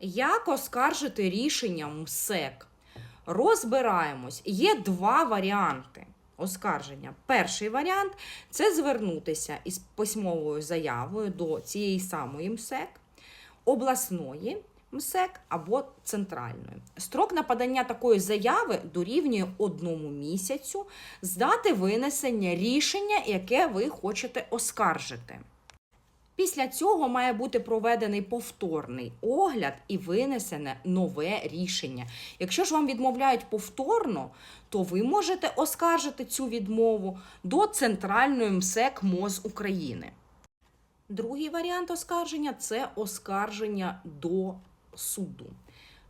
Як оскаржити рішення МСЕК? Розбираємось. Є два варіанти оскарження. Перший варіант це звернутися із письмовою заявою до цієї самої МСЕК, обласної МСЕК або центральної. Строк на подання такої заяви дорівнює одному місяцю з дати винесення рішення, яке ви хочете оскаржити. Після цього має бути проведений повторний огляд і винесене нове рішення. Якщо ж вам відмовляють повторно, то ви можете оскаржити цю відмову до Центральної МСЕК МОЗ України. Другий варіант оскарження це оскарження до суду.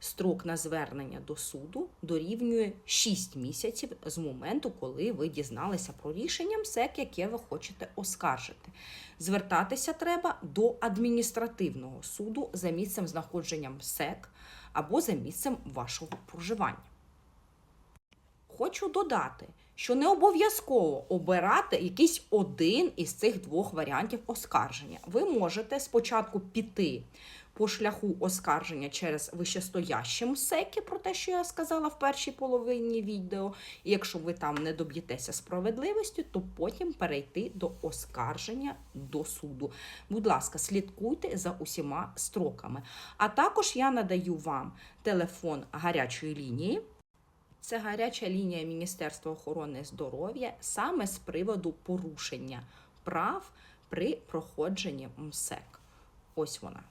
Строк на звернення до суду дорівнює 6 місяців з моменту, коли ви дізналися про рішення МСЕК, яке ви хочете оскаржити. Звертатися треба до адміністративного суду за місцем знаходження МСЕК або за місцем вашого проживання. Хочу додати, що не обов'язково обирати якийсь один із цих двох варіантів оскарження. Ви можете спочатку піти по шляху оскарження через вищестоящі МСЕКи, про те, що я сказала в першій половині відео. І якщо ви там не доб'єтеся справедливості, то потім перейти до оскарження до суду. Будь ласка, слідкуйте за усіма строками. А також я надаю вам телефон гарячої лінії. Це гаряча лінія Міністерства охорони здоров'я саме з приводу порушення прав при проходженні МСЕК. Ось вона.